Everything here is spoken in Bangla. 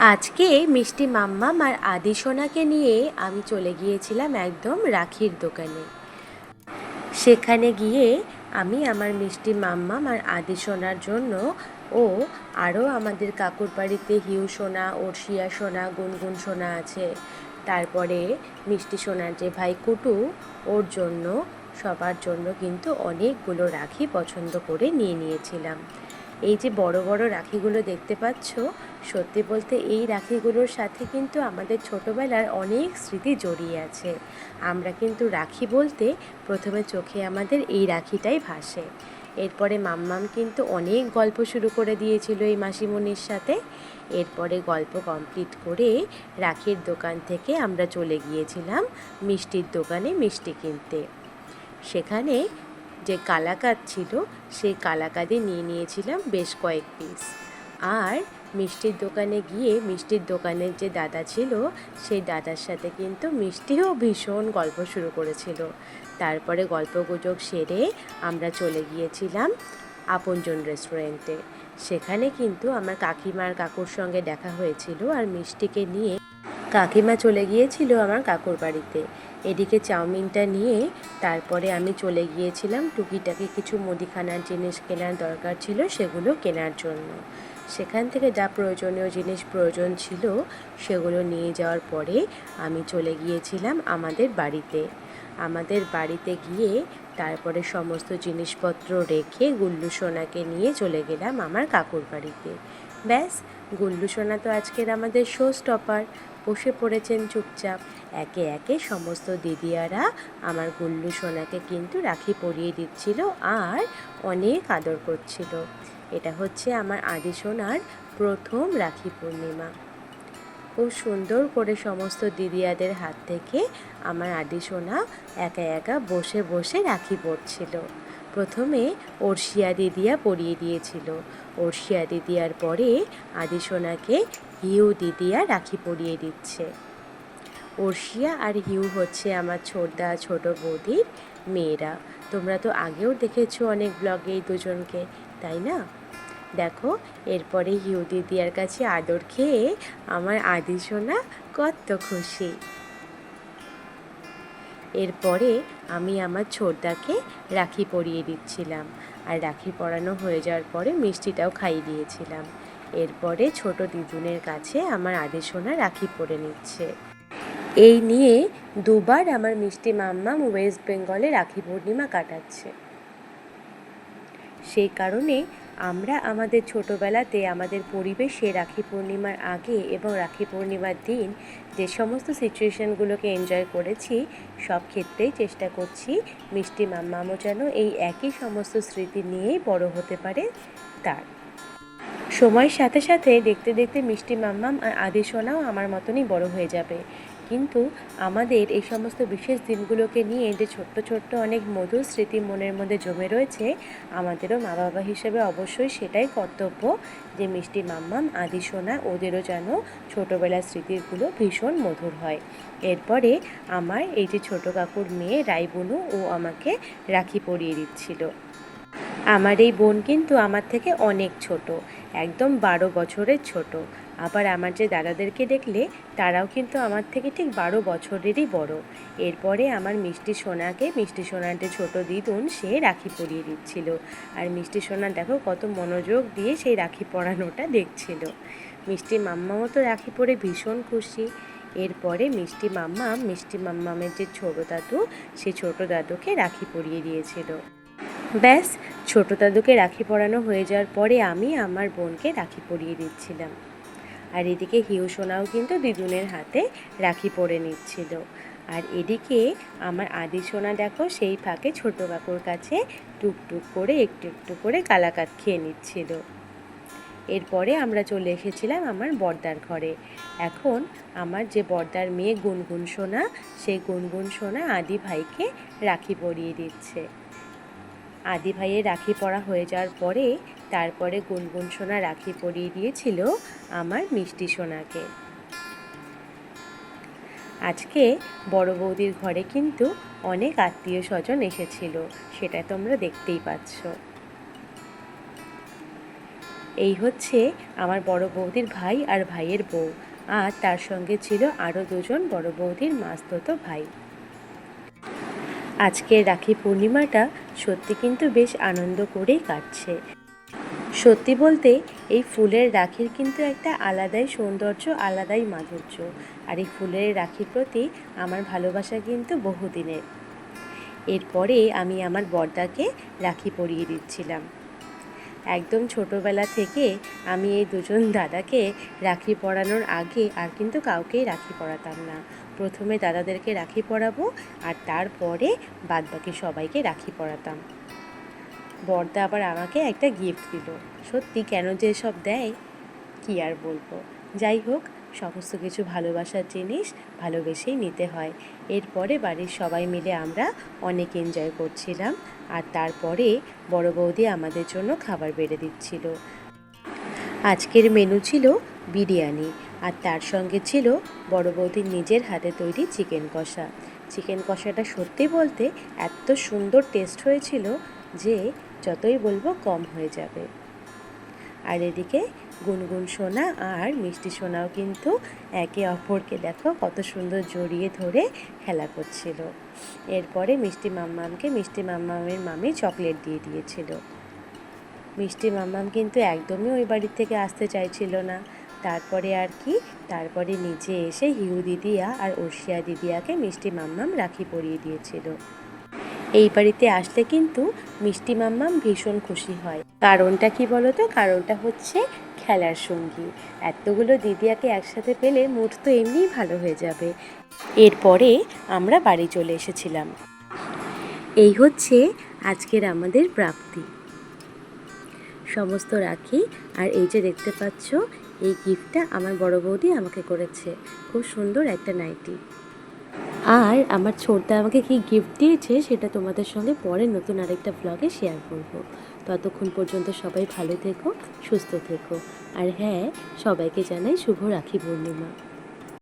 আজকে মিষ্টি মাম্মাম আর আদি সোনাকে নিয়ে আমি চলে গিয়েছিলাম একদম রাখির দোকানে। সেখানে গিয়ে আমি আমার মিষ্টি মাম্মাম আর আদি সোনার জন্য ও আরও আমাদের কাকুর বাড়িতে হিউ সোনা, ওরশিয়া সোনা, গুনগুন সোনা আছে। তারপরে মিষ্টি সোনার যে ভাই কুটু, ওর জন্য, সবার জন্য কিন্তু অনেকগুলো রাখি পছন্দ করে নিয়ে নিয়েছিলাম। এই যে বড় বড় রাখিগুলো দেখতে পাচ্ছ, সত্যি বলতে এই রাখিগুলোর সাথে কিন্তু আমাদের ছোটোবেলার অনেক স্মৃতি জড়িয়ে আছে। আমরা কিন্তু রাখি বলতে প্রথমে চোখে আমাদের এই রাখিটাই ভাসে। এরপরে মাম্মাম কিন্তু অনেক গল্প শুরু করে দিয়েছিল এই মাসিমণির সাথে। এরপরে গল্প কমপ্লিট করে রাখির দোকান থেকে আমরা চলে গিয়েছিলাম মিষ্টির দোকানে মিষ্টি কিনতে। সেখানে যে কালাকাদ ছিল, সেই কালাকাদে নিয়ে নিয়েছিলাম বেশ কয়েক পিস আর মিষ্টির দোকানে গিয়ে মিষ্টির দোকানের যে দাদা ছিল, সেই দাদার সাথে কিন্তু মিষ্টিও ভীষণ গল্প শুরু করেছিল। তারপরে গল্প গুজব সেরে আমরা চলে গিয়েছিলাম আপনজন রেস্টুরেন্টে সেখানে কিন্তু আমার কাকিমার কাকুর সঙ্গে দেখা হয়েছিল আর মিষ্টিকে নিয়ে কাকিমা চলে গিয়েছিল আমার কাকুর বাড়িতে। এদিকে চাউমিনটা নিয়ে তারপরে আমি চলে গিয়েছিলাম। টুকিটাকি কিছু মুদিখানার জিনিস কেনার দরকার ছিল সেগুলো কেনার জন্য। সেখান থেকে যা প্রয়োজনীয় জিনিস প্রয়োজন ছিল সেগুলো নিয়ে যাওয়ার পরে আমি চলে গিয়েছিলাম আমাদের বাড়িতে। আমাদের বাড়িতে গিয়ে তারপরে সমস্ত জিনিসপত্র রেখে গুল্লু সোনাকে নিয়ে চলে গেলাম আমার কাকুর বাড়িতে। ব্যাস, গুল্লু সোনা তো আজকের আমাদের শো স্টপার বসে পড়েছেন চুপচাপ। একে একে সমস্ত দিদিয়ারা আমার গুল্লু সোনাকে কিন্তু রাখি পরিয়ে দিচ্ছিল আর অনেক আদর করছিল। এটা হচ্ছে আমার আদি সোনার প্রথম রাখি পূর্ণিমা। খুব সুন্দর করে সমস্ত দিদিয়াদের হাত থেকে আমার আদি সোনা একা একা বসে বসে রাখি পড়ছিল প্রথমে ওরশিয়া দিদিয়া পরিয়ে দিয়েছিল। ওরশিয়া দিদিয়ার পরে আদি সোনাকে হিউ দিদিয়া রাখি পরিয়ে দিচ্ছে। ওরশিয়া আর হিউ হচ্ছে আমার ছোটদা, ছোট বৌদির মেয়েরা। তোমরা তো আগেও দেখেছ অনেক ব্লগে এই দুজনকে, তাই না? দেখো, এরপরে হিউ দিদিয়ার কাছে আদর খেয়ে আমার আদি সোনা কত খুশি। এরপরে আমি আমার ছোটদাকে রাখি পরিয়ে দিচ্ছিলাম আর রাখি পরানো হয়ে যাওয়ার পরে মিষ্টিটাও খাইয়ে দিয়েছিলাম। এরপরে ছোট দিদুনের কাছে আমার আদি সোনা রাখি পরে নিচ্ছে। এই নিয়ে দুবার আমার মিষ্টি মাম্মাম ওয়েস্ট বেঙ্গলে রাখি পূর্ণিমা কাটাচ্ছে। সেই কারণে আমরা আমাদের ছোটোবেলাতে আমাদের পরিবেশে রাখি পূর্ণিমার আগে এবং রাখি পূর্ণিমার দিন যে সমস্ত সিচুয়েশানগুলোকে এনজয় করেছি, সব ক্ষেত্রেই চেষ্টা করছি মিষ্টি মাম্মামও যেন এই একই সমস্ত স্মৃতি নিয়েই বড় হতে পারে তার। সময়ের সাথে সাথে দেখতে দেখতে মিষ্টি মাম্মাম আর আদি সোনাও আমার মতনই বড় হয়ে যাবে। কিন্তু আমাদের এই সমস্ত বিশেষ দিনগুলোকে নিয়ে যে ছোট্ট ছোট্ট অনেক মধুর স্মৃতি মনের মধ্যে জমে রয়েছে, আমাদেরও মা বাবা হিসেবে অবশ্যই সেটাই কর্তব্য যে মিষ্টি মাম্মাম, আদি সোনা, ওদেরও যেন ছোটোবেলার স্মৃতিগুলো ভীষণ মধুর হয়। এরপরে আমার এই যে ছোটো কাকুর মেয়ে রাইবুনু ও আমাকে রাখি পরিয়ে দিচ্ছিল। আমার এই বোন কিন্তু আমার থেকে অনেক ছোট, একদম বারো বছরের ছোট। আবার আমার যে দাদাদেরকে দেখলে, তারাও কিন্তু আমার থেকে ঠিক বারো বছরেরই বড়। এরপরে আমার মিষ্টি সোনাকে, মিষ্টি সোনার যে ছোটো দিদুন সে রাখি পরিয়ে দিচ্ছিল। আর মিষ্টি সোনা দেখো কত মনোযোগ দিয়ে সেই রাখি পরানোটা দেখছিল। মিষ্টি মাম্মাও তো রাখি পরে ভীষণ খুশি। এরপরে মিষ্টি মাম্মা, মিষ্টি মাম্মামের যে ছোটো দাদু, সে ছোটো দাদুকে রাখি পরিয়ে দিয়েছিল। ব্যাস, ছোটো দাদুকে রাখি পরানো হয়ে যাওয়ার পরে আমি আমার বোনকে রাখি পরিয়ে দিচ্ছিলাম। আর এদিকে হিউ সোনাও কিন্তু দিদুনের হাতে রাখি পরে নিচ্ছিল। আর এদিকে আমার আদি সোনা দেখো সেই ফাঁকে ছোটো কাকুর কাছে টুকটুক করে একটু একটু করে কালাকাত খেয়ে নিচ্ছিল। এরপরে আমরা চলে এসেছিলাম আমার বর্দার ঘরে। এখন আমার যে বর্দার মেয়ে গুনগুন সোনা, সেই গুনগুন সোনা আদি ভাইকে রাখি পরিয়ে দিচ্ছে। আদি ভাইয়ের রাখি পরা হয়ে যাওয়ার পরে তারপরে গুনগুন সোনা রাখি পরিয়ে দিয়েছিল আমার মিষ্টি সোনাকে। আজকে বড় বৌদির ঘরে কিন্তু অনেক আত্মীয় স্বজন এসেছিল, সেটা তোমরা দেখতেই পাচ্ছ। এই হচ্ছে আমার বড় বৌদির ভাই আর ভাইয়ের বউ, আর তার সঙ্গে ছিল আরও দুজন বড় বৌদির মাস্ততো ভাই। আজকের রাখি পূর্ণিমাটা সত্যি কিন্তু বেশ আনন্দ করেই কাটছে। সত্যি বলতে, এই ফুলের রাখির কিন্তু একটা আলাদাই সৌন্দর্য, আলাদাই মাধুর্য। আর এই ফুলের রাখির প্রতি আমার ভালোবাসা কিন্তু বহুদিনের। এরপরে আমি আমার বর্দাকে রাখি পরিয়ে দিচ্ছিলাম। একদম ছোটোবেলা থেকে আমি এই দুজন দাদাকে রাখি পরানোর আগে আর কিন্তু কাউকেই রাখি পরাতাম না। প্রথমে দাদাদেরকে রাখি পরাবো আর তারপরে বাদবাকি সবাইকে রাখি পরাতাম। বর্দা আবার আমাকে একটা গিফট দিল। সত্যি কেন যে সব দেয়? কি আর বলব? যাই হোক, সমস্ত কিছু ভালোবাসার জিনিস ভালোবেসেই নিতে হয়। এরপরে বাড়ির সবাই মিলে আমরা অনেক এনজয় করছিলাম আর তারপরে বড় বৌদি আমাদের জন্য খাবার বেড়ে দিচ্ছিল। আজকের মেনু ছিল বিরিয়ানি। আর তার সঙ্গে ছিল বড় বৌদির নিজের হাতে তৈরি চিকেন কষা। চিকেন কষাটা সত্যি বলতে এত সুন্দর টেস্ট হয়েছিল যে যতই বলব কম হয়ে যাবে। আর এদিকে গুনগুন সোনা আর মিষ্টি সোনাও কিন্তু একে অপরকে দেখো কত সুন্দর জড়িয়ে ধরে খেলা করছিল। এরপরে মিষ্টি মাম্মামকে মিষ্টি মাম্মামের মামি চকলেট দিয়ে দিয়েছিল। মিষ্টি মাম্মাম কিন্তু একদমই ওই বাড়ির থেকে আসতে চাইছিল না। তারপরে আর কি? তারপরে নিজে এসে হিউ দিদিয়া আর অর্ষিয়া দিদিয়াকে মিষ্টি মাম্মাম রাখি পরিয়ে দিয়েছিল। এই বাড়িতে আসলে কিন্তু মিষ্টি মাম্মাম ভীষণ খুশি হয়। কারণটা কি বলতো? কারণটা হচ্ছে খেলার সঙ্গী। এতগুলো দিদিয়াকে একসাথে পেলে মুড তো এমনিই ভালো হয়ে যাবে। এরপরে আমরা বাড়ি চলে এসেছিলাম। এই হচ্ছে আজকের আমাদের প্রাপ্তি। সমস্ত রাখি। আর এই যে দেখতে পাচ্ছ এই গিফটটা আমার বড় বৌদি আমাকে করেছে। খুব সুন্দর একটা নাইটি। আর আমার ছোটদা আমাকে কি গিফট দিয়েছে সেটা তোমাদের সঙ্গে পরে নতুন আরেকটা ব্লগে শেয়ার করব। ততক্ষণ পর্যন্ত সবাই ভালো থেকো, সুস্থ থেকো। আর হ্যাঁ সবাইকে জানাই শুভ রাখি পূর্ণিমা।